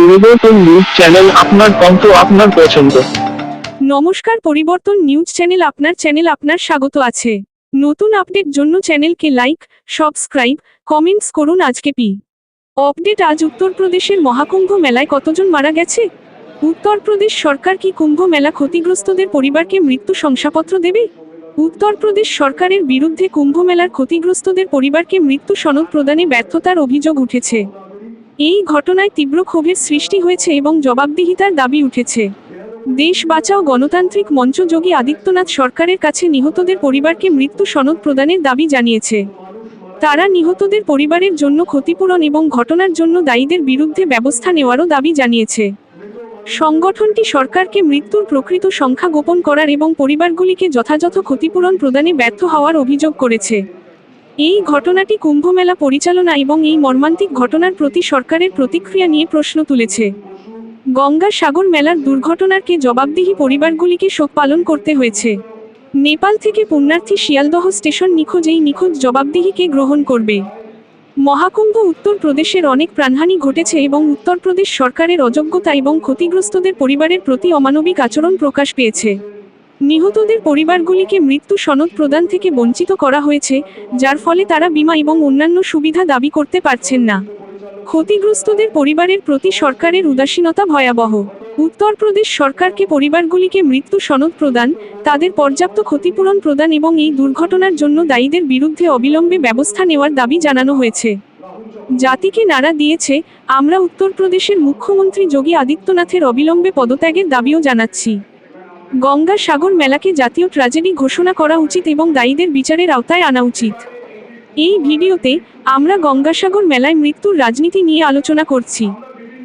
পরিবর্তন news channel আপনার কণ্ঠ, আপনার পছন্দ। নমস্কার, পরিবর্তন নিউজ চ্যানেল আপনার চ্যানেল আপনার স্বাগত আছে। নতুন আপডেট জন্য চ্যানেলকে লাইক সাবস্ক্রাইব কমেন্টস করুন আজকে পি। আপডেট আজ উত্তরপ্রদেশের মহাকুম্ভ মেলায় কতজন মারা গেছে? উত্তরপ্রদেশ সরকার কি কুম্ভ মেলা ক্ষতিগ্রস্তদের পরিবারকে মৃত্যু শংসাপত্র দেবে? উত্তরপ্রদেশ সরকারের বিরুদ্ধে কুম্ভ মেলার ক্ষতিগ্রস্তদের পরিবারকে মৃত্যু সনদ প্রদানে ব্যর্থতার অভিযোগ উঠেছে। এই ঘটনায় তীব্র ক্ষোভের সৃষ্টি হয়েছে এবং জবাবদিহিতার দাবি উঠেছে। দেশ বাঁচাও গণতান্ত্রিক মঞ্চ যোগী আদিত্যনাথ সরকারের কাছে নিহতদের পরিবারকে মৃত্যু সনদ প্রদানের দাবি জানিয়েছে। তারা নিহতদের পরিবারের জন্য ক্ষতিপূরণ এবং ঘটনার জন্য দায়ীদের বিরুদ্ধে ব্যবস্থা নেওয়ারও দাবি জানিয়েছে। সংগঠনটি সরকারকে মৃত্যুর প্রকৃত সংখ্যা গোপন করার এবং পরিবারগুলিকে যথাযথ ক্ষতিপূরণ প্রদানে ব্যর্থ হওয়ার অভিযোগ করেছে। এই ঘটনাটি কুম্ভমেলা পরিচালনা এবং এই মর্মান্তিক ঘটনার প্রতি সরকারের প্রতিক্রিয়া নিয়ে প্রশ্ন তুলেছে। গঙ্গা সাগর মেলার দুর্ঘটনারকে জবাবদিহি পরিবারগুলিকে শোক পালন করতে হয়েছে। নেপাল থেকে পুণ্যার্থী শিয়ালদহ স্টেশন নিখোঁজ, এই নিখোঁজ জবাবদিহিকে গ্রহণ করবে? মহাকুম্ভ উত্তরপ্রদেশের অনেক প্রাণহানি ঘটেছে এবং উত্তরপ্রদেশ সরকারের অযোগ্যতা এবং ক্ষতিগ্রস্তদের পরিবারের প্রতি অমানবিক আচরণ প্রকাশ পেয়েছে। নিহতদের পরিবারগুলিকে মৃত্যু সনদ প্রদান থেকে বঞ্চিত করা হয়েছে, যার ফলে তারা বীমা এবং অন্যান্য সুবিধা দাবি করতে পারছেন না। ক্ষতিগ্রস্তদের পরিবারের প্রতি সরকারের উদাসীনতা ভয়াবহ। উত্তরপ্রদেশ সরকারকে পরিবারগুলিকে মৃত্যু সনদ প্রদান, তাদের পর্যাপ্ত ক্ষতিপূরণ প্রদান এবং এই দুর্ঘটনার জন্য দায়ীদের বিরুদ্ধে অবিলম্বে ব্যবস্থা নেওয়ার দাবি জানানো হয়েছে। জাতিকে নাড়া দিয়েছে, আমরা উত্তরপ্রদেশের মুখ্যমন্ত্রী যোগী আদিত্যনাথের অবিলম্বে পদত্যাগের দাবিও জানাচ্ছি। গঙ্গা সাগর মেলাকে জাতীয় ট্র্যাজেডি ঘোষণা করা উচিত এবং দায়ীদের বিচারের আওতায় আনা উচিত। এই ভিডিওতে আমরা গঙ্গাসাগর মেলায় মৃত্যুর রাজনীতি নিয়ে আলোচনা করছি।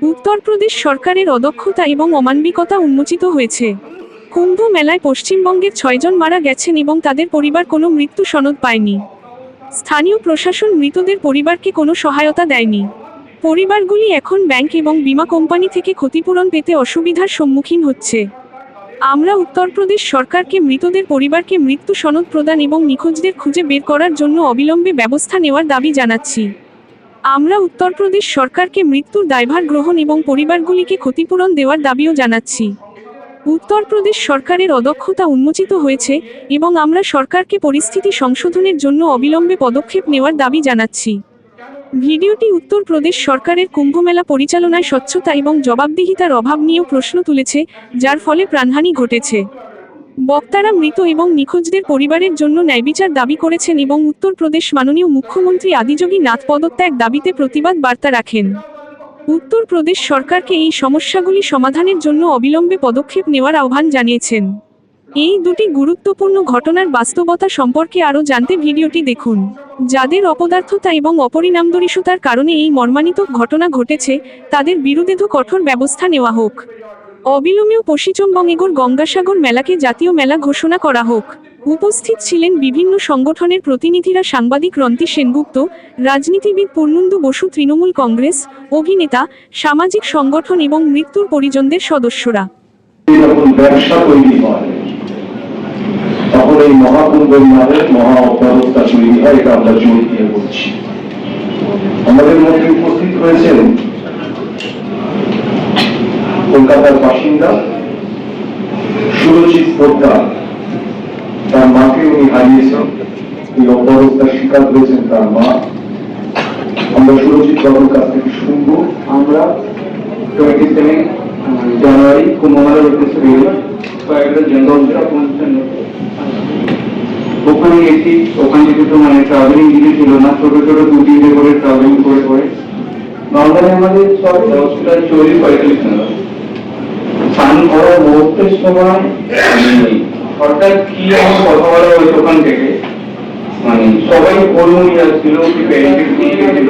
উত্তরপ্রদেশ সরকারের অদক্ষতা এবং অমানবিকতা উন্মোচিত হয়েছে। কুম্ভ মেলায় পশ্চিমবঙ্গের ছয়জন মারা গেছেন এবং তাদের পরিবার কোনো মৃত্যু সনদ পায়নি। স্থানীয় প্রশাসন মৃতদের পরিবারকে কোনো সহায়তা দেয়নি। পরিবারগুলি এখন ব্যাংক এবং বীমা কোম্পানি থেকে ক্ষতিপূরণ পেতে অসুবিধার সম্মুখীন হচ্ছে। আমরা উত্তরপ্রদেশ সরকারকে, মৃতদের পরিবারকে মৃত্যু সনদ প্রদান এবং নিখোঁজদের খুঁজে বের করার জন্য অবিলম্বে ব্যবস্থা নেওয়ার দাবি জানাচ্ছি। আমরা উত্তরপ্রদেশ সরকারকে মৃত্যুর দায়ভার গ্রহণ এবং পরিবারগুলিকে ক্ষতিপূরণ দেওয়ার দাবিও জানাচ্ছি। উত্তরপ্রদেশ সরকারের অদক্ষতা উন্মোচিত হয়েছে এবং আমরা সরকারকে পরিস্থিতি সংশোধনের জন্য অবিলম্বে পদক্ষেপ নেওয়ার দাবি জানাচ্ছি। ভিডিওটি উত্তরপ্রদেশ সরকারের কুম্ভমেলা পরিচালনায় স্বচ্ছতা এবং জবাবদিহিতার অভাব নিয়েও প্রশ্ন তুলেছে, যার ফলে প্রাণহানি ঘটেছে। বক্তারা মৃত এবং নিখোঁজদের পরিবারের জন্য ন্যায়বিচার দাবি করেছেন এবং উত্তরপ্রদেশ মাননীয় মুখ্যমন্ত্রী আদিযোগী নাথ পদত্যাগ দাবিতে প্রতিবাদ বার্তা রাখেন। উত্তরপ্রদেশ সরকারকে এই সমস্যাগুলি সমাধানের জন্য অবিলম্বে পদক্ষেপ নেওয়ার আহ্বান জানিয়েছেন। এই দুটি গুরুত্বপূর্ণ ঘটনার বাস্তবতা সম্পর্কে আরও জানতে ভিডিওটি দেখুন। যাদের অপদার্থতা এবং অপরিণামদর্শিতার কারণে এই মর্মান্তিক ঘটনা ঘটেছে, তাদের বিরুদ্ধে কঠোর ব্যবস্থা নেওয়া হোক। অবিলম্বেও পশ্চিমবঙ্গেগর গঙ্গাসাগর মেলাকে জাতীয় মেলা ঘোষণা করা হোক। উপস্থিত ছিলেন বিভিন্ন সংগঠনের প্রতিনিধিরা সাংবাদিক রন্তি সেনগুপ্ত, রাজনীতিবিদ পূর্ণন্দু বসু তৃণমূল কংগ্রেস, অভিনেতা, সামাজিক সংগঠন এবং মৃত্যুর পরিজনদের সদস্যরা। ব্যবসা তৈরি হয়। তখন এই মহাকুম্ভ মেলায় মহা অপরতা তৈরি হয় এটা আমরা জোর দিয়ে বলছি। আমাদের মধ্যে উপস্থিত হয়েছেন কলকাতার বাসিন্দা সুরজিৎ পোদ্দার। তার মাকে উনি হারিয়েছেন। এই অপরস্থার শিকার হয়েছেন তার মা। আমরা সুরজিৎ বাবুর কাছ থেকে শুনব। আমরা টোয়েন্টি সেভেন জানুয়ারি কুম্ভমেলার উদ্দেশ্যে বেরিয়ে কয়েকটা জনদলটা পৌঁছান ওখানে গেছি ওখান থেকে তো মানে ট্রাভেলিং কিছু ছিল না, ছোট ছোট তিনটে করে ট্রাভেলিং করে করে। নর্মালি আমাদের সব দশটা চল্লিশ পঁয়তাল্লিশ স্নান করার মুহূর্তের সময় হঠাৎ কি আমার কথা বলা ওখান থেকে? মানে সবাই কর্মী আসছিল কি প্যারেন্টেড নিয়ে গেছিল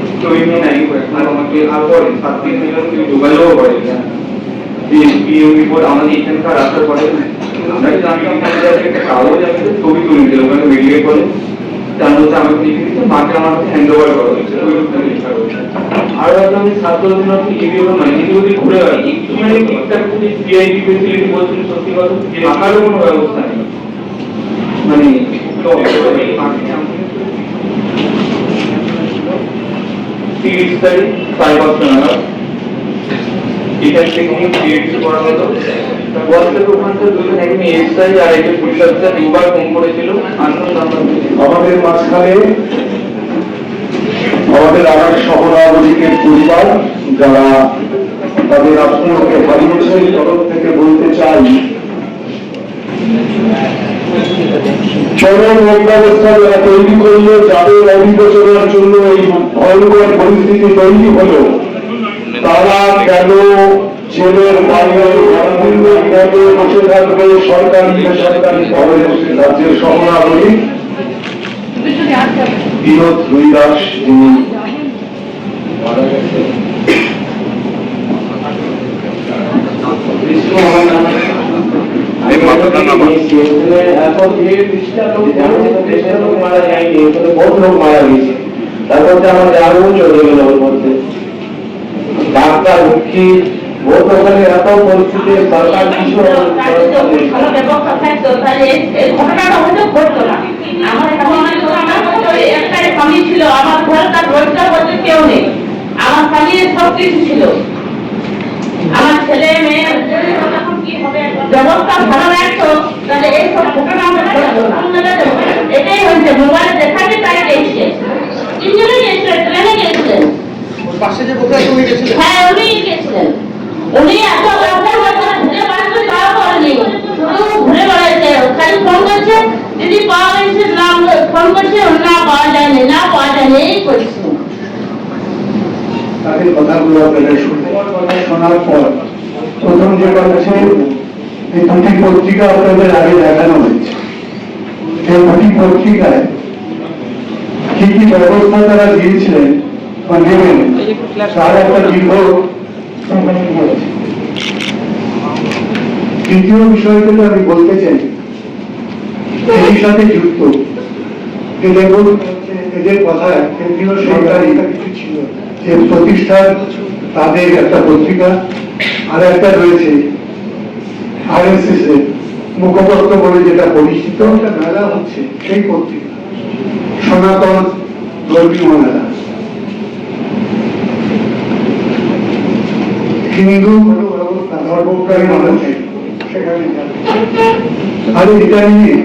কেউই নাই আর আমাকে আর পরে সাত দিন মিলন কেউ যোগাযোগও করে যে পিএম রিপোর্ট আমাদের এখানকার আসার পরে আমরা জানতাম কাগজ একটা ছবি তুলে দিলাম ওখানে মেডিকেল করে তার মধ্যে আমাকে লিখে দিচ্ছে মাকে আমার হ্যান্ড ওভার করা হয়েছে আর সাত দিন আপনি এগুলো মানে এগুলো দিয়ে ঘুরে একটুখানি একটা ভিআইপি ফেসিলিটি বলছেন সত্যি কথা থাকারও কোনো ব্যবস্থা নেই মানে তিরিশ তারিখ আমাদের মাঝখানে আমাদের এক সহনাগরিকের পরিবার যারা তাদের আত্মীয়কে হারিয়েছে তরফ থেকে বলতে চাই চরম অব্যবস্থা যারা তৈরি করল, যাদের অবিবেচনার জন্য এই ভয়ঙ্কর পরিস্থিতি তৈরি হলো, তারা কেন জেলের বাইরে ভারতীয় বসে থাকবে? সরকারি বেসরকারি ভাবে রাজ্যের সহনাগরিক বিনোদ রুইদাস, যিনি মারা গেছে আমার নাম এখন যে ত্রিশটা লোক ত্রিশটা লোক মারা যায়নি ওখানে বহুত লোক মারা গেছে তার মধ্যে আমাদের আগুন চলে গেল ওর মধ্যে ডাক্তার উকিল বহুত ওখানে এত পরিস্থিতি সরকার কিছু ভালো ব্যবস্থা থাকতো তাহলে এই- এই ঘটনাটা হয়তো ঘটতো না আমার স্বামী ছিল, আমার স্বামী ঘরটা রোজগার কেউ নেই আমার স্বামীর সব কিছু ছিল। আমার ছেলে মেয়ে ব্যবস্থা ভালো রাখতো তাহলে এই সব ঘটনা আমরা না। এটাই হয়েছে মোবাইলে দেখাতে তাই গেছে। তিনজনে গিয়েছিলেন ট্রেনে হ্যাঁ উনি গেছিলেন। উনি এত ব্যবসা করছেন ঘুরে বেড়াতে তাও করেনি। শুধু ঘুরে বেড়াইছে খালি ফোন করছে দিদি পাওয়া গেছে নাম ফোন করছে না পাওয়া যায়নি না পাওয়া যায়নি এই করছে। তাদের কথাগুলো আপনারা শুনতে শোনার পর প্রথম যে কথা এই দুটি পত্রিকা আপনাদের আগে দেখানো হয়েছে। এই দুটি পত্রিকায় কি কি ব্যবস্থা তারা দিয়েছিলেন তার একটা দীর্ঘ বিষয়গুলো আমি বলতে চাই এর সাথে যুক্ত। দেখুন, এদের কথায় কেন্দ্রীয় সরকারি যে প্রতিষ্ঠান, তাদের একটা পত্রিকা আর একটা রয়েছে মুখপত্র বলে যেটা পরিচিত মেলা হচ্ছে, সেই পত্রিকা। সনাতন ধর্মীয় মেলা। হিন্দু মানুষ আর এটা নিয়ে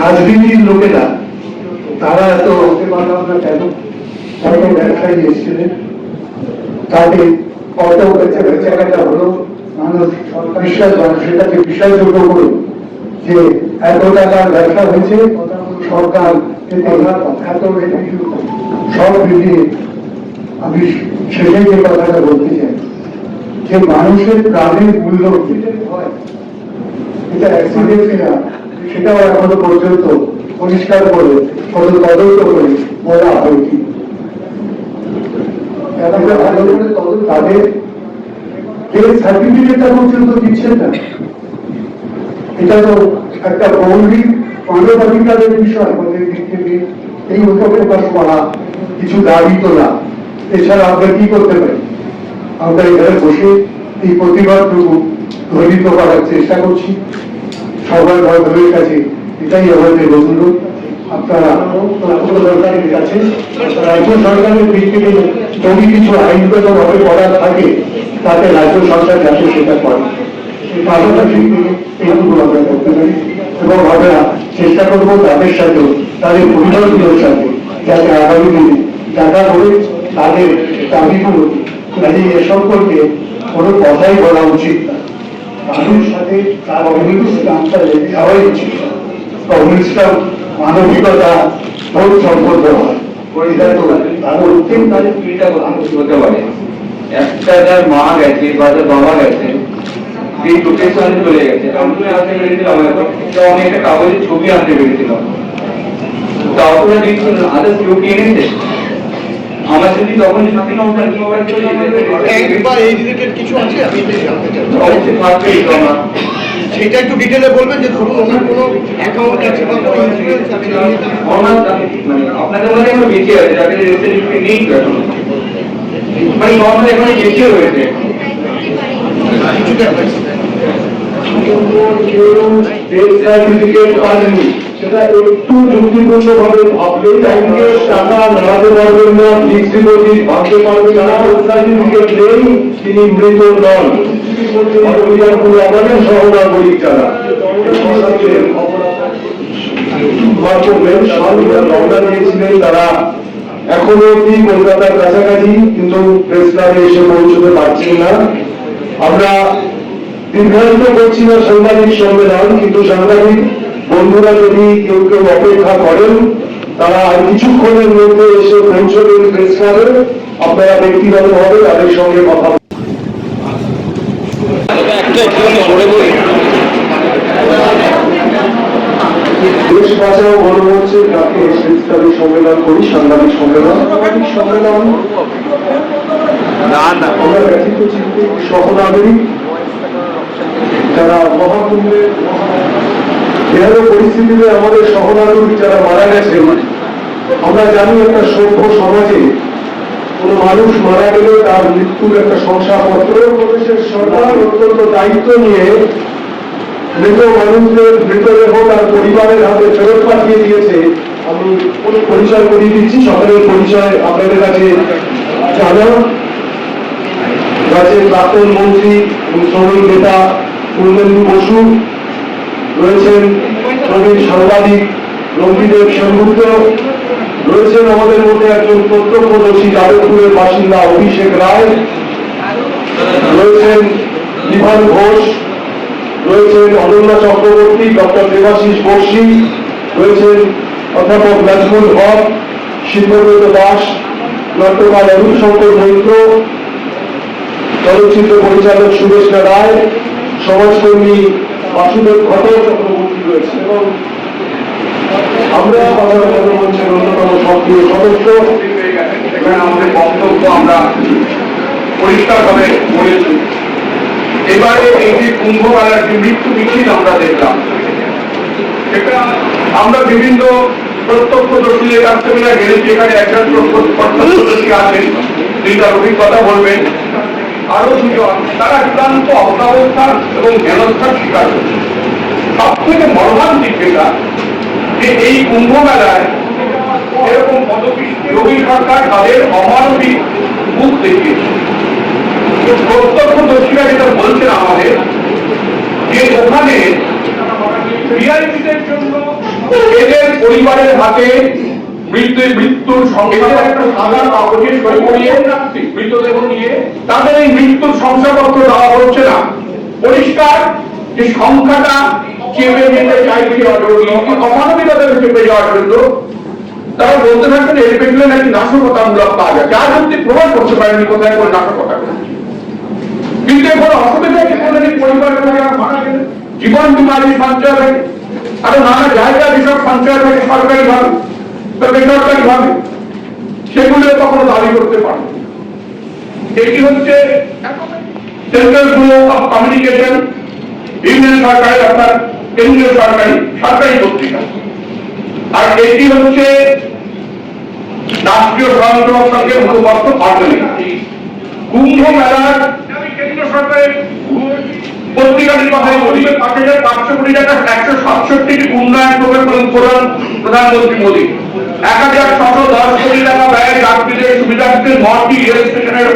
রাজনীতির লোকেরা, তারা এত হতে পারলাম না কেন? হয়তো ব্যবসায়ী এসেছিলেন। তাকে অত বেচা বেচাকেটা হলো। মানুষ বিশ্বাস সেটাকে বিশ্বাসযোগ্য করে যে এত টাকার ব্যবসা হয়েছে, সরকার এত সব মিলিয়ে আমি শেষে যে কথাটা বলতে চাই, যে মানুষের প্রাণের মূল্য এটা অ্যাক্সিডেন্ট না সেটাও এখনও পর্যন্ত পরিষ্কার করে, কোনো তদন্ত করে বলা হয়নি। তাদের যে সার্টিফিকেটটা পর্যন্ত দিচ্ছেন না। এটা তো একটা মৌলিক মানবাধিকারের বিষয়, আমাদের দিক থেকে এই উপপ্রকাশ করা কিছু দাবি এছাড়া আমরা কি করতে পারি? আমরা এখানে বসে এই প্রতিবাদটুকু ধ্বনিত করার চেষ্টা করছি। সবার ভদ্রের কাছে এটাই আমাদের অনুরোধ। রাজ্য সরকারের দিক থেকে যদি কিছু আইনগত ভাবে করার থাকে, তাতে রাজ্য সরকার যাতে সেটা করে। পাশাপাশি এইটুকু আমরা করতে পারি এবং আমরা চেষ্টা করব তাদের সাথে, তাদের পরিবারগুলোর সাথে, যাতে আগামী দিনে দেখা করে তাদের দাবিগুলো কাজে এ সম্পর্কে কোনো কথাই বলা উচিত না। মানুষ সাথে তার অভিজ্ঞতা যাওয়াই উচিত কমিউনিস্টরা মানবিকতা বহুত সম্পর্ক হয় এটা তো তার অত্যন্ত তাদের পিড়িটা কোথাও হতে পারে একটা যার মা গেছে বা যার বাবা গেছে সেই লোকেশনে চলে গেছে। আনতে পেরেছিলাম আমি একটা কাগজের ছবি আনতে পেরেছিলাম। তো আপনারা দেখছেন আদার্স কেউ কি এনেছে আমার যদি তখন সাথে এই রিলেটেড কিছু আছে? আমি এটা জানতে চাই। অবশ্যই থাকবেই আমার সেটা একটু ডিটেলে বলবেন যে ধরুন ওনার কোনো অ্যাকাউন্ট আছে বা কোনো ইন্স্যুরেন্স আছে মানে আপনাদের মধ্যে এখন বেশি আছে যাদের রেসিডেন্সি নেই এখন মানে নর্মাল এখানে বেশি হয়েছে কিছুটা হয়েছে ডেথ সার্টিফিকেট পাননি সেটা একটু যুক্তিপূর্ণ ভাবে ভাবলে ব্যাংকে টাকা নাড়াতে পারবেন না ফিক্সড ডিপোজিট ভাঙতে পারবেন না সার্টিফিকেট নেই তিনি মৃত নন আমাদের সহনাগরিক যারা কাছাকাছি কিন্তু প্রেস এসে পৌঁছতে পারছেন না আমরা দীর্ঘায়িত করছি না সাংবাদিক সম্মেলন কিন্তু সাংবাদিক বন্ধুরা যদি কেউ কেউ অপেক্ষা করেন তারা কিছুক্ষণের মধ্যে এসে পৌঁছবেন প্রেস ক্লাবে আপনারা ব্যক্তিগতভাবে তাদের সঙ্গে কথা বলবেন। দেশ বাঁচাও গণমঞ্চের ডাকে ক্লাবে সম্মেলন করি সাংবাদিক সম্মেলন। সম্মেলন? আমরা ব্যথিত সহনাগরিক যারা মহাকুম্ভের এভাবে পরিস্থিতিতে আমাদের সহনাগরিক যারা মারা গেছেন আমরা জানি একটা সভ্য সমাজে কোন মানুষ মারা গেলে তার মৃত্যুর একটা শংসাপত্র। প্রদেশের সরকার অত্যন্ত দায়িত্ব নিয়ে মৃত মানুষদের মৃতদেহ তার পরিবারের হাতে ফেরত পাঠিয়ে দিয়েছে। আমি পরিচয় করিয়ে দিচ্ছি, সকলের পরিচয় আপনাদের কাছে জানা। রাজ্যের প্রাক্তন মন্ত্রী এবং শ্রমিক নেতা পূর্ণেন্দু বসু, রয়েছেন প্রবীণ সাংবাদিক রঞ্জিদেব সেনগুপ্ত, রয়েছেন আমাদের মধ্যে একজন প্রত্যক্ষদর্শী যাদবপুরের বাসিন্দা অভিষেক রায়, রয়েছেন বিভান ঘোষ, রয়েছেন অনন্যা চক্রবর্তী, ডক্টর দেবাশিস বর্ষী, রয়েছেন অধ্যাপক নাজমুল হক শিল্পব্রত দাস, নাট্যকার অরূপ শঙ্কর মৈত্র, চলচ্চিত্র পরিচালক সুরেশ রায়, সমাজকর্মী বাসুদেব ঘটক চক্রবর্তী রয়েছে এবং আমরা বাজার মঞ্চের অন্যতম সক্রিয় সদস্য আমরা পরিষ্কারভাবে বলেছি। এবারে এই যে কুম্ভ মেলার যে মৃত্যু মিছিল আমরা দেখলাম। এটা আমরা বিভিন্ন প্রত্যক্ষদর্শীদের কাছ থেকে জেনেছি এখানে একজন প্রত্যক্ষদর্শী আছেন তিনি তার অভিজ্ঞতা বলবেন। আরও দুজন, তারা চূড়ান্ত অবস্থান এবং জ্ঞানস্থার শিকার। হয়েছে সব থেকে মর্মান্তিক যেটা, যে এই কুম্ভ মেলায় এরকম রবি সরকার তাদের অমানবিক মুখ দেখিয়েছে। প্রত্যক্ষদর্শীরা যেটা বলছেন আমাদের যে ওখানে ভিআইপিদের জন্য এদের পরিবারের হাতে মৃত্যুর মৃত্যুর সংখ্যা একটা সাদা কাগজে সই করিয়ে মৃতদেহ নিয়ে। তাদের এই মৃত্যুর শংসাপত্র দেওয়া হচ্ছে না। পরিষ্কার যে সংখ্যাটা চেপে যেতে চাইছে অমানবিকতা চেপে যাওয়ার জন্য তারা বলতে থাকবেন এর পেছনে নাকি নাশকতামূলক কাজ আছে আজ অব্দি প্রমাণ করতে পারেনি কোথায় কোনো নাশকতা। কিন্তু এখন অসুবিধা কি? কোনো যে পরিবারের মারা গেলে জীবন বিমারি সঞ্চয় থাকে আরও নানা জায়গা যেসব সঞ্চয় থাকে সরকারি ভাবে বা বেসরকারি ভাবে সেগুলো কখনো দাবি করতে পারে এটি হচ্ছে central bureau of communication union সরকারের আপনার কেন্দ্রীয় সরকারি সরকারি পত্রিকা। আর এটি হচ্ছে রাষ্ট্রীয় স্বয়ংসেবক সংঘের মুখপাত্র পাঠালি কুম্ভ মেলার কেন্দ্র সরকারের পত্রিকাটির বলি পাঁচ হাজার পাঁচশো কোটি টাকা, একশো সাতষট্টি উন্নয়ন প্রকল্প প্রধান প্রধানমন্ত্রী মোদী। এক হাজার ছশো দশ কোটি টাকা ব্যয়ে যাত্রীদের সুবিধার্থে নটি রেল স্টেশনের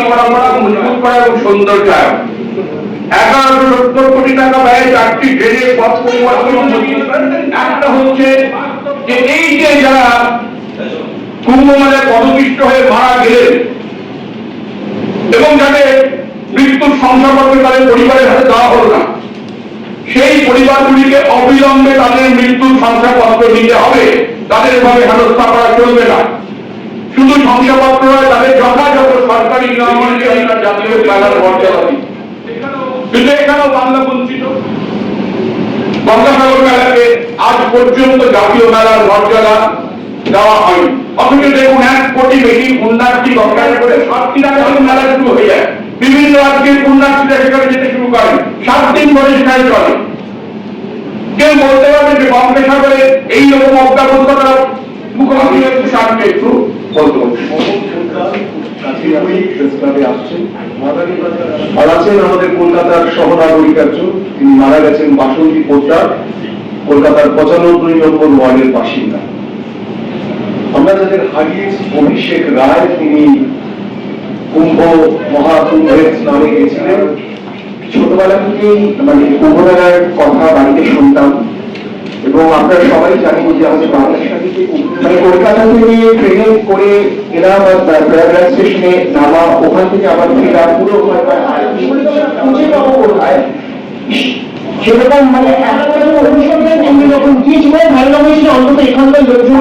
করা মজবুত করা এবং সৌন্দর্যায়ন। সত্তর কোটি টাকা ব্যয়ে চারটি ড্রেনের পথ পরিবর্তন একটা হচ্ছে যে এই যে যারা কুম্ভ মেলায় পদপিষ্ট হয়ে মারা গেলেন এবং যাদের মৃত্যুর শংসাপত্র তাদের পরিবারের হাতে দেওয়া হলো না, সেই পরিবারগুলিকে অবিলম্বে তাদের মৃত্যুর শংসাপত্র দিতে হবে। তাদের এভাবে হেনস্থা করা চলবে না। শুধু শংসাপত্র নয়, তাদের যথাযথ সরকারি জাতীয় মেলার মর্যাদা কিন্তু এখানেও বাংলা গঙ্গাসাগর মেলাকে আজ পর্যন্ত জাতীয় মেলার মর্যাদা দেওয়া হয় অথচ দেখুন, এক কোটি বেশি পুণ্যার্থী করে সাতটি টাকা মেলা শুরু হয়ে যায়। বিভিন্ন আজকের পুণ্যার্থীরা সেখানে যেতে শুরু সাত দিন ধরে সেখানে চলে। কেউ বলতে পারবে যে গঙ্গাসাগরে এই রকম অব্যবস্থাটা মুখোমুখি হচ্ছে সামনে একটু। আর আছেন আমাদের কলকাতার তিনি মারা গেছেন বাসন্তী পোদ্দার, কলকাতার পঁচানব্বই নম্বর ওয়ার্ডের বাসিন্দা। আমরা যাদের হারিয়েছি। অভিষেক রায়, তিনি কুম্ভ মহাকুম্ভের স্নানে গেছিলেন। ছোটবেলা থেকেই মানে কুম্ভমেলার কথা বাড়িতে শুনতাম। এবং আপনারা সবাই জানেন যে আমাদের বাংলাদেশ মানে কলকাতা থেকে ট্রেনে করে এলাম প্রয়াগরাজ স্টেশনে নামা ওখান থেকে আবার ফেরা পুরো খুঁজে পাবো কোথায়? সেরকম মানে এত অনুসন্ধান ভালো লাগছিল অন্তত এখানকার লোকজন